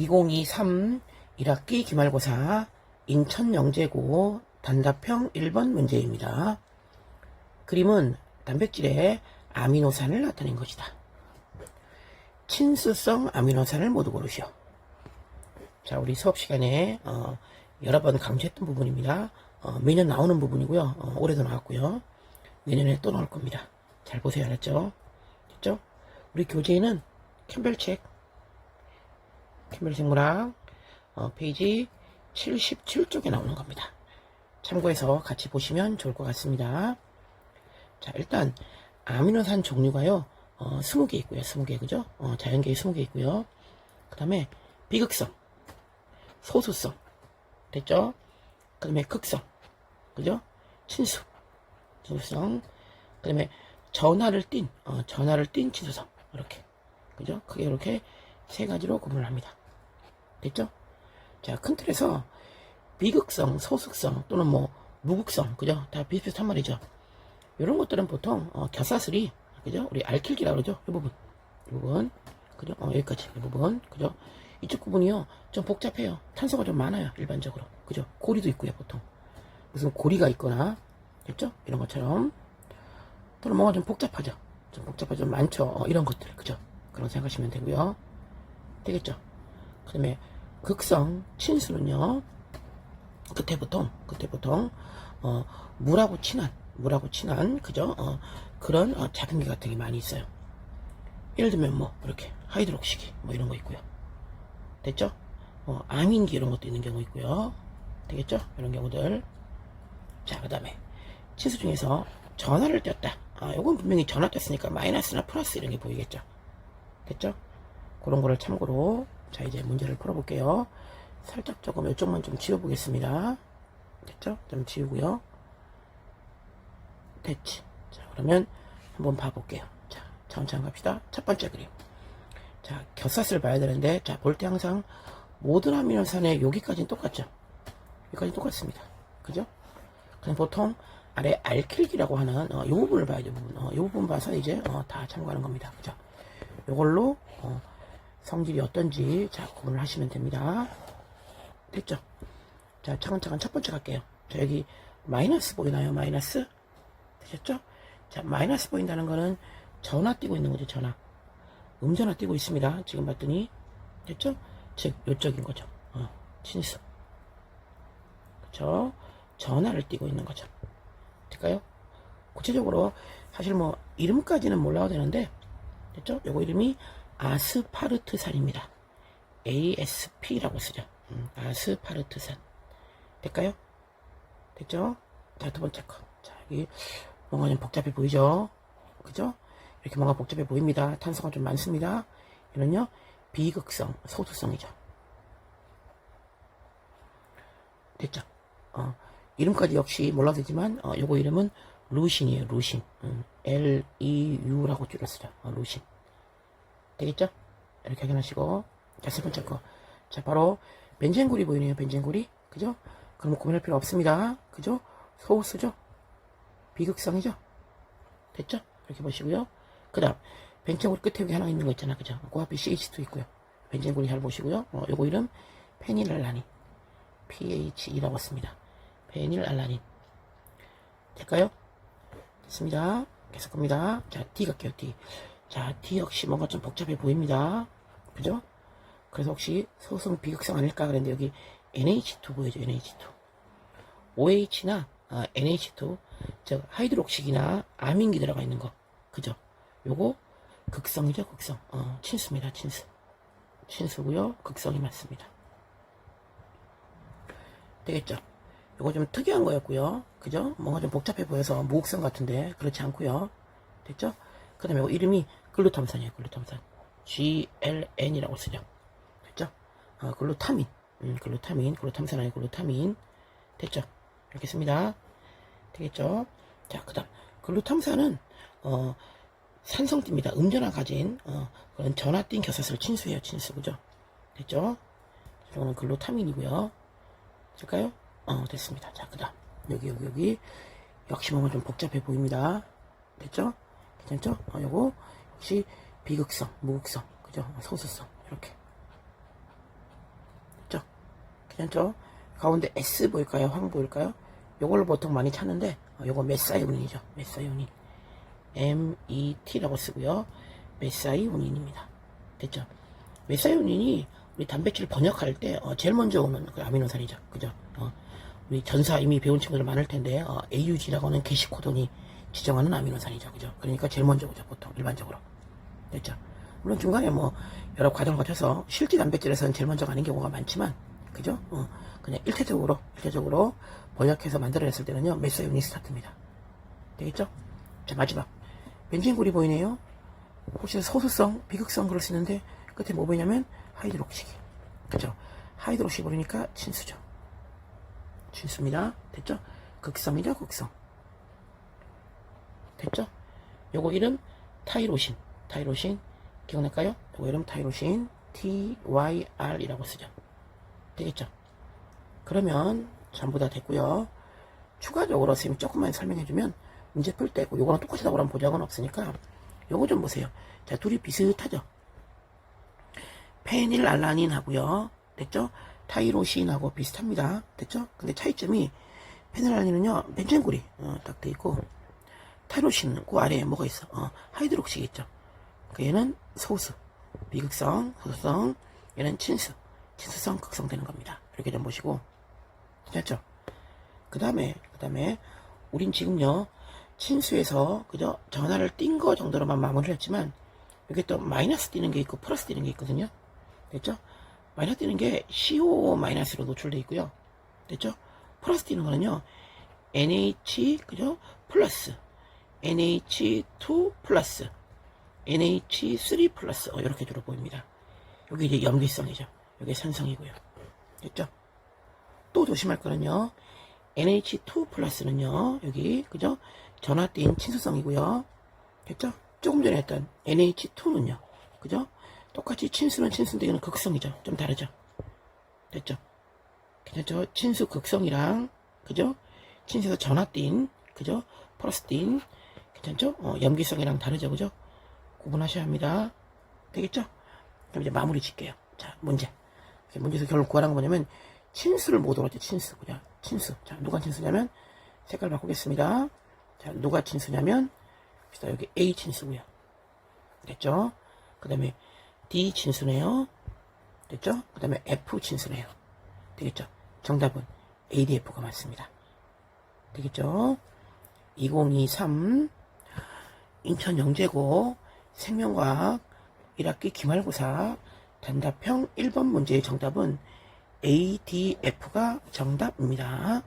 2023 1학기 기말고사 인천 영재고 단답형 1번 문제입니다. 그림은 단백질의 아미노산을 나타낸 것이다. 친수성 아미노산을 모두 고르시오. 자, 우리 수업 시간에 어, 여러 번 강조했던 부분입니다. 어, 매년 나오는 부분이고요. 어, 올해도 나왔고요. 내년에 또 나올 겁니다. 잘 보세요. 알았죠? 됐죠? 우리 교재에는 캠벨 책, 캠벨 생물학 어, 페이지 77쪽에 나오는 겁니다. 참고해서 같이 보시면 좋을 것 같습니다. 자, 일단 아미노산 종류가요. 어, 20개 있고요. 20개 그죠? 어, 자연계에 20개 있고요. 그 다음에 비극성, 소수성, 됐죠? 그 다음에 극성, 그죠? 친수, 친수성, 그 다음에 전하를 띤, 어, 전하를 띤 친수성, 이렇게, 그죠? 크게 이렇게 세 가지로 구분을 합니다. 됐죠? 자, 큰 틀에서 비극성, 소극성 또는 뭐 무극성, 그죠? 다 비슷비슷한 말이죠. 이런 것들은 보통 어, 겨사슬이 그죠? 우리 알킬기라 그러죠? 이 부분, 이 부분, 그죠? 어, 여기까지 이 부분, 그죠? 이쪽 부분이요 좀 복잡해요. 탄소가 좀 많아요 일반적으로, 그죠? 고리도 있고요 보통 무슨 고리가 있거나, 됐죠? 이런 것처럼 또는 뭔가 좀 복잡하죠. 좀 복잡하죠, 좀 많죠. 어, 이런 것들, 그죠? 그런 생각하시면 되고요. 되겠죠? 그 다음에 극성 친수는요 그때 보통 그때 보통 어, 물하고 친한 물하고 친한 그죠? 어, 그런 어, 작은 게 같은 게 많이 있어요. 예를 들면 뭐 이렇게 하이드록시기 뭐 이런 거 있고요. 됐죠? 어, 암인기 이런 것도 있는 경우 있고요. 되겠죠? 이런 경우들. 자 그 다음에 치수 중에서 전화를 띄었다. 아 요건 분명히 전화 띄었으니까 마이너스나 플러스 이런 게 보이겠죠? 됐죠? 그런 거를 참고로 자 이제 문제를 풀어볼게요. 살짝 조금 이쪽만 좀 지워보겠습니다. 됐죠? 좀 지우고요. 됐지. 자 그러면 한번 봐볼게요. 자 천천히 갑시다. 첫 번째 그림. 자 겹사슬을 봐야 되는데 자 볼 때 항상 모든 아미노산의 여기까지는 똑같죠? 여기까지 똑같습니다. 그죠? 그냥 보통 아래 알킬기라고 하는 어, 이 부분을 봐야 돼 부분. 어, 이 부분 봐서 이제 어, 다 참고하는 겁니다. 그죠? 요걸로 어, 성질이 어떤지 자 구분을 하시면 됩니다. 됐죠? 자 차근차근 첫 번째 갈게요. 자 여기 마이너스 보이나요? 마이너스? 되셨죠? 자 마이너스 보인다는 거는 전화 띄고 있는 거죠 전화. 음전화 띄고 있습니다. 지금 봤더니. 됐죠? 즉 요쪽인 거죠. 어, 친수. 그쵸? 전화를 띄고 있는 거죠. 될까요? 구체적으로 사실 뭐 이름까지는 몰라도 되는데 됐죠? 요거 이름이 아스파르트산입니다 ASP라고 쓰죠 음, 아스파르트산 될까요 됐죠 자 두 번째 거 자, 여기 뭔가 좀 복잡해 보이죠? 그죠? 이렇게 뭔가 복잡해 보입니다. 탄소가 좀 많습니다. 이는요, 비극성, 소수성이죠. 됐죠? 어, 이름까지 역시 몰라도 되지만, 어, 요거 이름은 루신이에요, 루신. 음, L-E-U라고. 어, 루신. 되겠죠? 이렇게 확인하시고, 자, 세 번째 거. 자, 바로, 벤젠굴이 보이네요, 벤젠굴이. 그죠? 그럼 고민할 필요 없습니다. 그죠? 소수죠? 비극성이죠? 됐죠? 이렇게 보시고요. 그 다음, 벤젠골 끝에 여기 하나 있는 거 있잖아. 그죠? 그 앞에 CH2 있고요. 벤젠골이 잘 보시고요. 어, 요거 이름, 페닐알라닌. PHE라고 씁니다. 페닐알라닌. 될까요? 됐습니다. 계속 갑니다. 자, D 갈게요, D. 자, D 역시 뭔가 좀 복잡해 보입니다. 그죠? 그래서 혹시 소성 비극성 아닐까 그랬는데 여기 NH2 보이죠, NH2. OH나 아, NH2, 즉 하이드록식이나 아민기 들어가 있는 거, 그죠? 요거 극성이죠, 극성. 어, 친수입니다, 친수. 친수고요, 극성이 맞습니다. 되겠죠? 요거 좀 특이한 거였고요, 그죠? 뭔가 좀 복잡해 보여서 무극성 같은데 그렇지 않고요, 됐죠? 그 다음에 요거 이름이 글루탐산이에요, 글루탐산. GLN이라고 쓰죠, 됐죠? 어, 글루타민, 음, 글루타민, 글루탐산 아니고 글루타민, 됐죠? 이렇게 씁니다. 되겠죠? 자, 그 다음, 글루탐산은, 어, 산성띠입니다. 음전화 가진, 어, 그런 전화띤 겨사슬 친수예요, 친수. 그죠? 됐죠? 이거는 글루타민이고요. 될까요? 어, 됐습니다. 자, 그 다음, 여기, 여기, 여기. 역시 뭔가 좀 복잡해 보입니다. 됐죠? 괜찮죠? 어, 요거, 역시 비극성, 무극성, 그죠? 소수성, 이렇게. 괜찮죠? 가운데 S 보일까요? 황 보일까요? 요걸로 보통 많이 찾는데 어, 요거 메사이온인이죠. 메사이온인. MET라고 쓰고요. 메사이온인입니다. 됐죠? 메사이온인이 우리 단백질 번역할 때 어, 제일 먼저 오는 그 아미노산이죠. 그죠? 어, 우리 전사 이미 배운 친구들 많을 텐데 어, AUG라고 하는 게시 코돈이 지정하는 아미노산이죠. 그죠? 그러니까 제일 먼저 오죠. 보통 일반적으로. 됐죠? 물론 중간에 뭐 여러 과정을 거쳐서 실제 단백질에서는 제일 먼저 가는 경우가 많지만 그죠? 어, 그냥 일체적으로 일체적으로 번역해서 만들어냈을 때는요 메사이온이 스타트입니다. 되겠죠? 자 마지막 벤진골이 보이네요. 혹시 소수성, 비극성 그럴 수 있는데 끝에 뭐 보이냐면 하이드록식이 그죠? 하이드록식 보이니까 친수죠. 친수입니다. 됐죠? 극성이죠, 극성. 됐죠? 요거 이름 타이로신, 타이로신 기억날까요? 요거 이름 타이로신 TYR이라고 쓰죠. 되겠죠? 그러면 전부 다 됐고요. 추가적으로 선생님이 조금만 설명해주면 문제 풀 때고 요거랑 똑같이 나오라는 보장은 없으니까 요거 좀 보세요. 자, 둘이 비슷하죠? 페닐알라닌 하고요. 됐죠? 타이로신하고 비슷합니다. 됐죠? 근데 차이점이 페닐알라닌은요, 벤젠골이 어, 딱 돼 있고 타이로신은 그 아래에 뭐가 있어? 어, 하이드록식이 있죠. 그 얘는 소수, 비극성, 소수성, 얘는 친수, 친수성, 극성 되는 겁니다. 이렇게 좀 보시고 괜찮죠? 그 다음에 그 다음에 우린 지금요 친수에서 그저 전화를 띈 거 정도로만 마무리를 했지만 여기 또 마이너스 띄는 게 있고 플러스 띄는 게 있거든요. 됐죠? 마이너스 띄는 게 CO 마이너스로 노출돼 있고요. 됐죠? 플러스 띄는 거는요. NH 그죠? 플러스 NH2 플러스 NH3 플러스 어, 이렇게 주로 보입니다. 여기 이제 염기성이죠. 여기 산성이고요. 됐죠? 또 조심할 거는요. NH2 플러스는요. 여기 그죠? 전화된 친수성이고요. 됐죠? 조금 전에 했던 NH2는요. 그죠? 똑같이 친수는 친수인데 이거는 극성이죠. 좀 다르죠? 됐죠? 괜찮죠? 친수 극성이랑 그죠? 친수에서 전화띤 그죠? 플러스띤 괜찮죠? 어, 염기성이랑 다르죠, 그죠? 구분하셔야 합니다. 되겠죠? 그럼 이제 마무리 짓게요. 자, 문제. 문제에서 결국 구하라는 건 뭐냐면 친수를 못 얻었죠, 친수. 그냥 친수. 자, 누가 친수냐면 색깔 바꾸겠습니다. 자, 누가 친수냐면 봅시다. 여기 A 친수고요. 됐죠? 그 다음에 D 친수네요. 됐죠? 그 다음에 F 친수네요. 되겠죠? 정답은 ADF가 맞습니다. 되겠죠? 2023 인천 영재고 생명과학 1학기 기말고사 단답형 1번 문제의 정답은 ADF가 정답입니다.